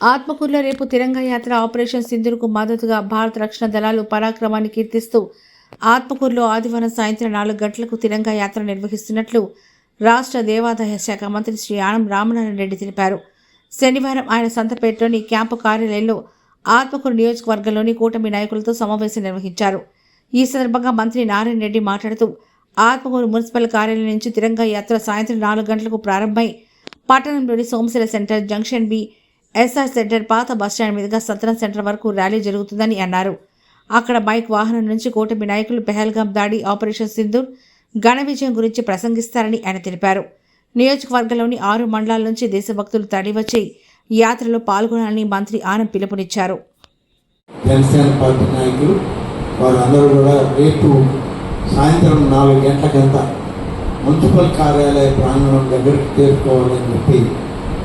ఆత్మకూరులో రేపు తిరంగ యాత్ర ఆపరేషన్ సింధుర్కు మద్దతుగా భారత రక్షణ దళాలు పరాక్రమాన్ని కీర్తిస్తూ ఆత్మకూరులో ఆదివారం సాయంత్రం నాలుగు గంటలకు తిరంగ యాత్ర నిర్వహిస్తున్నట్లు రాష్ట్ర దేవాదాయ శాఖ మంత్రి శ్రీ ఆనం రామనారాయణ రెడ్డి తెలిపారు. శనివారం ఆయన సంతపేటలోని క్యాంపు కార్యాలయంలో ఆత్మకూరు నియోజకవర్గంలోని కూటమి నాయకులతో సమావేశం నిర్వహించారు. ఈ సందర్భంగా మంత్రి నారాయణ రెడ్డి మాట్లాడుతూ ఆత్మకూరు మున్సిపల్ కార్యాలయం నుంచి తిరంగ యాత్ర సాయంత్రం నాలుగు గంటలకు ప్రారంభమై పట్టణంలోని Somasila centre junction B SR centre పాత బస్టాండ్ మీదుగా సత్రం సెంటర్ వరకు ర్యాలీ జరుగుతుందని అన్నారు. అక్కడ బైక్ వాహనం నుంచి కూటమి నాయకులు పెహల్గాం దాడి ఆపరేషన్ సింధూర్ ఘన విజయం గురించి ప్రసంగిస్తారని ఆయన తెలిపారు. నియోజకవర్గంలోని ఆరు మండలాల నుంచి దేశభక్తులు తరలివచ్చి యాత్రలో పాల్గొనాలని మంత్రి ఆనం పిలుపునిచ్చారు. జనసేన పార్టీ నాయకులు వారందరూ కూడా రేపు సాయంత్రం నాలుగు గంటలకంతా మున్సిపల్ కార్యాలయ ప్రాంగణం దగ్గరికి చేరుకోవాలని చెప్పి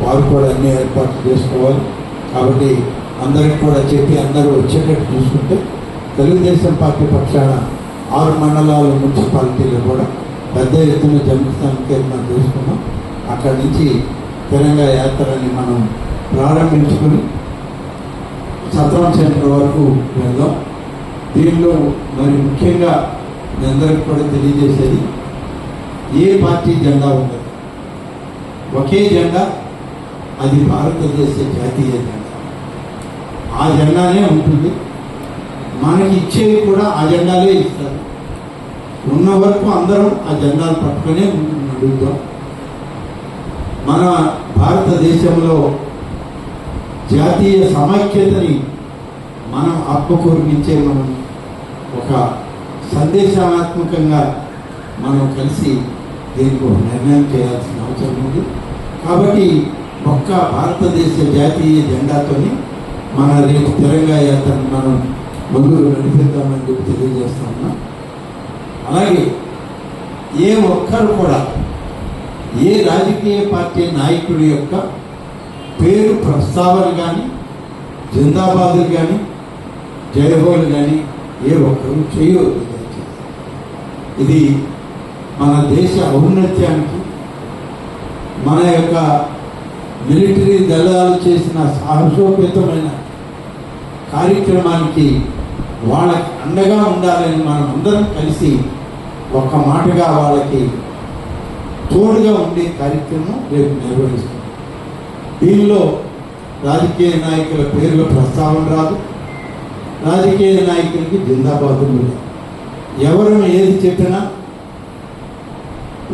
వారు కూడా అన్ని ఏర్పాట్లు చేసుకోవాలి. కాబట్టి అందరికి కూడా చెప్పి అందరూ వచ్చేటట్టు చూసుకుంటే తెలుగుదేశం పార్టీ పక్షాన ఆరు మండలాల మున్సిపాలిటీలు కూడా పెద్ద ఎత్తున జన్మస్థానానికి మనం తెలుసుకున్నాం. అక్కడి నుంచి తెలంగాణ యాత్రని మనం ప్రారంభించుకుని సత్రం సెంటర్ వరకు వెళ్దాం. దీనిలో మరి ముఖ్యంగా మీ అందరికి కూడా తెలియజేసేది ఏ పార్టీ జెండా ఉండదు. ఒకే జెండా అది భారతదేశ జాతీయ జెండా ఆ జెండానే ఉంటుంది. మనకి ఇచ్చేవి కూడా ఆ జెండాలే ఇస్తారు. ఉన్న వరకు అందరం ఆ జెండాలు పట్టుకునే నడుగుతాం మన భారతదేశంలో జాతీయ సమైక్యతని మనం ఆత్మకూరు మనం ఒక సందేశాత్మకంగా మనం కలిసి దీనికి ఒక నిర్ణయం చేయాల్సిన అవసరం ఉంది. కాబట్టి ఒక్క భారతదేశ జాతీయ జెండాతోని మన రేపు తెలంగాణ యాత్రను మనం ముందుకు నడిపిద్దామని చెప్పి తెలియజేస్తా ఉన్నాం. అలాగే ఏ ఒక్కరు కూడా ఏ రాజకీయ పార్టీ నాయకుడి యొక్క పేరు ప్రస్తావన కానీ జిందాబాదులు కానీ జయహోలు కానీ ఏ ఒక్కరు చేయవద్దు ఇది మన దేశ ఔన్నత్యానికి మన యొక్క మిలిటరీ దళాలు చేసిన సాహసోపేతమైన కార్యక్రమానికి వాళ్ళకి అండగా ఉండాలని మనం అందరం కలిసి ఒక మాటగా వాళ్ళకి తోడుగా ఉండే కార్యక్రమం రేపు నిర్వహిస్తాం దీనిలో రాజకీయ నాయకుల పేర్ల ప్రస్తావన రాదు. రాజకీయ నాయకులకి జిందాబాదులు ఎవరు ఏది చెప్పినా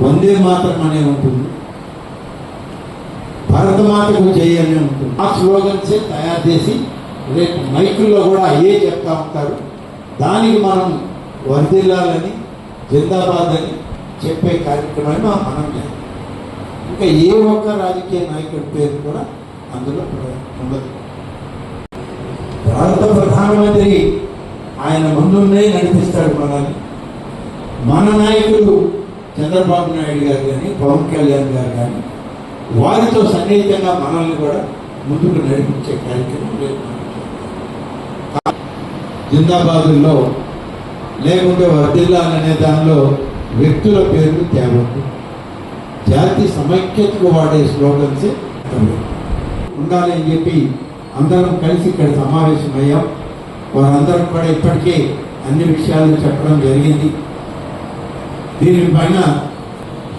వందే మాత్రం అనే ఉంటుంది. భరతమాతకు జై అనే ఉంటుంది. ఆ స్లోగన్సే తయారు చేసి రేపు మైకుల్లో కూడా అయ్యే చెప్తా ఉంటారు? దానికి మనం వర్దిల్లాలని జిందాబాద్ అని చెప్పే కార్యక్రమాన్ని మనం మనం ఇంకా ఏ ఒక్క రాజకీయ నాయకుడి పేరు కూడా అందులో ఉండదు. భారత ప్రధానమంత్రి ఆయన ముందున్నే నడిపిస్తాడు మనల్ని. మన నాయకులు చంద్రబాబు నాయుడు గారు కానీ పవన్ కళ్యాణ్ గారు కానీ వారితో సన్నిహితంగా మనల్ని కూడా ముందుకు నడిపించే కార్యక్రమం లేదు జిందాబాదుల్లో లేకుంటే వర్దిల్లాలనే దానిలో వ్యక్తుల పేర్లు తేవద్దు. జాతి సమైక్యతకు వాడే స్లోగన్సే ఉండాలి అని చెప్పి అందరం కలిసి ఇక్కడ సమావేశమయ్యాం. వారందరం కూడా ఇప్పటికే అన్ని విషయాలు చెప్పడం జరిగింది. దీనిపైన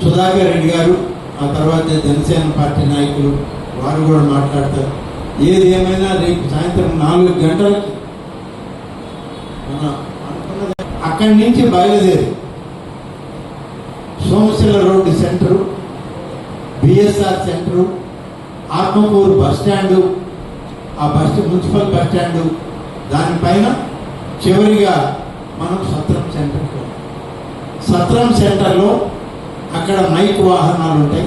సుధాకర్ రెడ్డి గారు ఆ తర్వాత జనసేన పార్టీ నాయకులు వారు కూడా మాట్లాడతారు. ఏది ఏమైనా రేపు సాయంత్రం నాలుగు గంటలకి మన అక్కడి నుంచి బయలుదేరి Somasila road centre BSR centre Atmakur bus stand ఆ బస్ మున్సిపల్ బస్ స్టాండు దానిపైన చివరిగా మనం సత్రం సెంటర్కి సత్రం సెంటర్లో అక్కడ మైక్ వాహనాలు ఉంటాయి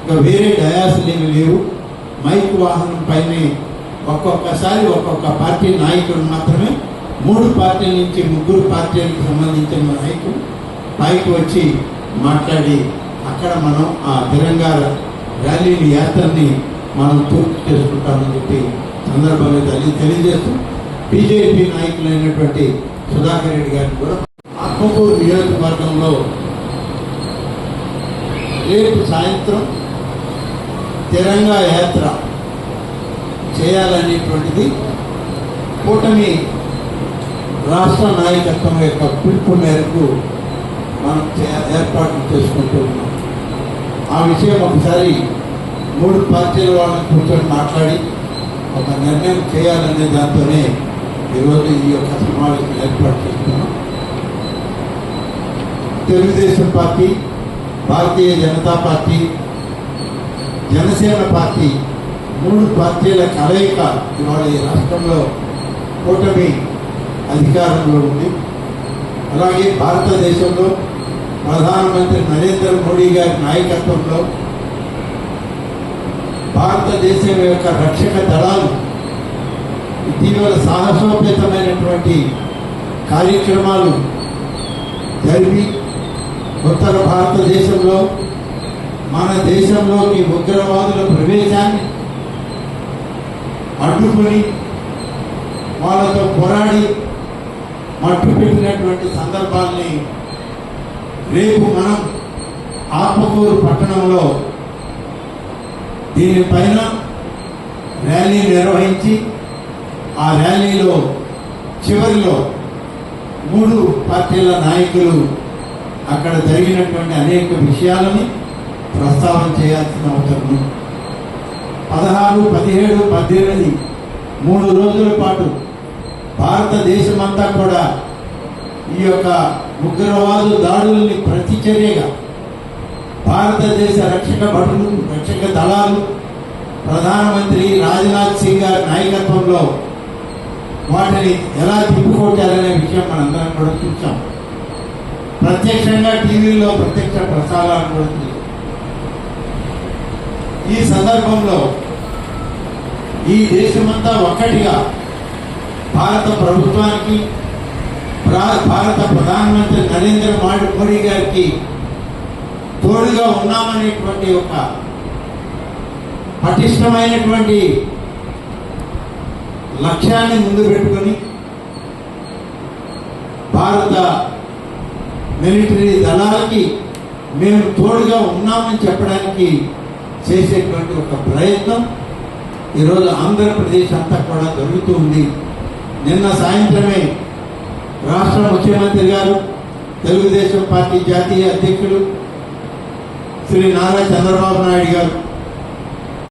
ఇంకా వేరే డయాసులు ఏమి లేవు. మైక్ వాహనం పైనే ఒక్కొక్కసారి ఒక్కొక్క పార్టీ నాయకుడు మాత్రమే మూడు పార్టీల నుంచి ముగ్గురు పార్టీలకు సంబంధించిన నాయకులు పైకి వచ్చి మాట్లాడి అక్కడ మనం ఆ తెలంగాణ ర్యాలీని యాత్రని మనం పూర్తి చేసుకుంటామని చెప్పి సందర్భంగా తల్లి తెలియజేస్తూ బీజేపీ నాయకులైనటువంటి సుధాకర్ రెడ్డి గారిని కూడా ఆత్మకూరు నియోజకవర్గంలో రేపు సాయంత్రం తిరంగా యాత్ర చేయాలనేటువంటిది కూటమి రాష్ట్ర నాయకత్వం యొక్క పిలుపు మేరకు మనం చే- ఏర్పాట్లు చేసుకుంటూ ఉన్నాం. ఆ విషయం ఒకసారి మూడు పార్టీల వాళ్ళని కూర్చొని మాట్లాడి ఒక నిర్ణయం చేయాలనే దాంతోనే ఈరోజు ఈ యొక్క సమావేశం ఏర్పాటు చేస్తున్నాం. Telugudesam party Bharatiya Janata party Janasena party మూడు పార్టీల కలయిక ఇవాళ ఈ రాష్ట్రంలో కూటమి అధికారంలో ఉంది. అలాగే భారతదేశంలో ప్రధానమంత్రి నరేంద్ర మోడీ గారి నాయకత్వంలో భారతదేశం యొక్క రక్షక దళాలు ఇటీవల సాహసోపేతమైనటువంటి కార్యక్రమాలు జరిపి ఉత్తర భారతదేశంలో మన దేశంలోకి ఉగ్రవాదుల ప్రవేశాన్ని అడ్డుకొని వాళ్ళతో పోరాడి మట్టుపెట్టినటువంటి సందర్భాల్ని రేపు మనం ఆత్మకూరు పట్టణంలో దీనిపైన ర్యాలీ నిర్వహించి ఆ ర్యాలీలో చివరిలో మూడు పార్టీల నాయకులు అక్కడ జరిగినటువంటి అనేక విషయాలని ప్రస్తావన చేయాల్సిన అవసరం పదహారు పదిహేడు పద్దెనిమిది మూడు రోజుల పాటు భారతదేశమంతా కూడా ఈ యొక్క ఉగ్రవాదు దాడుల్ని ప్రతిచర్యగా భారతదేశ రక్షక భటులు రక్షక దళాలు ప్రధానమంత్రి రాజ్నాథ్ సింగ్ గారి నాయకత్వంలో వాటిని ఎలా తిప్పుకొట్టారనే విషయం మనందరం కూడా చూసాం. ప్రత్యక్షంగా టీవీలో ప్రత్యక్ష ప్రసారాలు ఈ సందర్భంలో ఈ దేశమంతా ఒక్కటిగా భారత ప్రభుత్వానికి భారత ప్రధానమంత్రి నరేంద్ర మోడీ- మోడీ గారికి తోడుగా ఉన్నామనేటువంటి ఒక పటిష్టమైనటువంటి లక్ష్యాన్ని ముందు పెట్టుకొని భారత మిలిటరీ దళాలకి మేము తోడుగా ఉన్నామని చెప్పడానికి చేసేటువంటి ఒక ప్రయత్నం. ఈరోజు ఆంధ్రప్రదేశ్ అంతా కూడా జరుగుతూ ఉంది. నిన్న సాయంత్రమే రాష్ట్ర ముఖ్యమంత్రి గారు తెలుగుదేశం పార్టీ జాతీయ అధ్యక్షులు శ్రీ నారా చంద్రబాబు నాయుడు గారు